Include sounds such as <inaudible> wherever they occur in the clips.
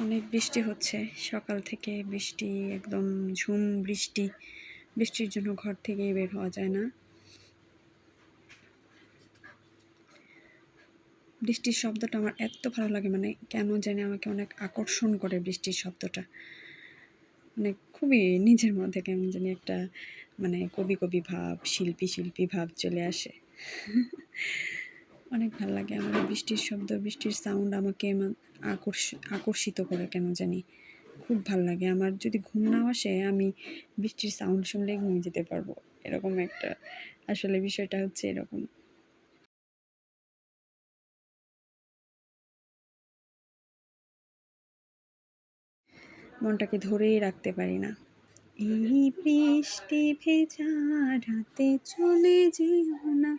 অনেক বৃষ্টি হচ্ছে। সকাল থেকে বৃষ্টি, একদম ঝুম বৃষ্টি। বৃষ্টির জন্য ঘর থেকে বের হওয়া যায় না। বৃষ্টির শব্দটা আমার এত ভালো লাগে মানে কেন জানি আমাকে অনেক আকর্ষণ করে বৃষ্টির শব্দটা। মানে খুবই নিজের মধ্যে কেমন জানি একটা মানে কবি কবি ভাব, শিল্পী শিল্পী ভাব চলে আসে। <laughs> অনেক ভালো লাগে আমার বৃষ্টির শব্দ, বৃষ্টির সাউন্ড আমাকে আকর্ষ- আকর্ষিত করে কেন জানি। খুব ভালো লাগে। আমার যদি ঘুম না আসে, আমি বৃষ্টির সাউন্ড শুনলেই ঘুমিয়ে যেতে পারব। এরকম একটা, আসলে বিষয়টা হচ্ছে এরকম। মনটাকে ধরেই রাখতে পারি না। এই বৃষ্টি ভেজা রাতে চলে যেও না।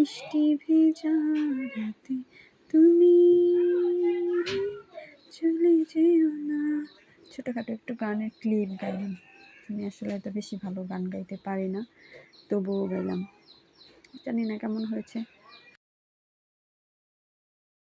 বৃষ্টি ভেজা রাতে তুমি চলে যেও না। ছোটোখাটো একটু গানের ক্লিপ গাইলাম। আমি আসলে এত বেশি ভালো গান গাইতে পারি না, তবুও গাইলাম। জানি না কেমন হয়েছে।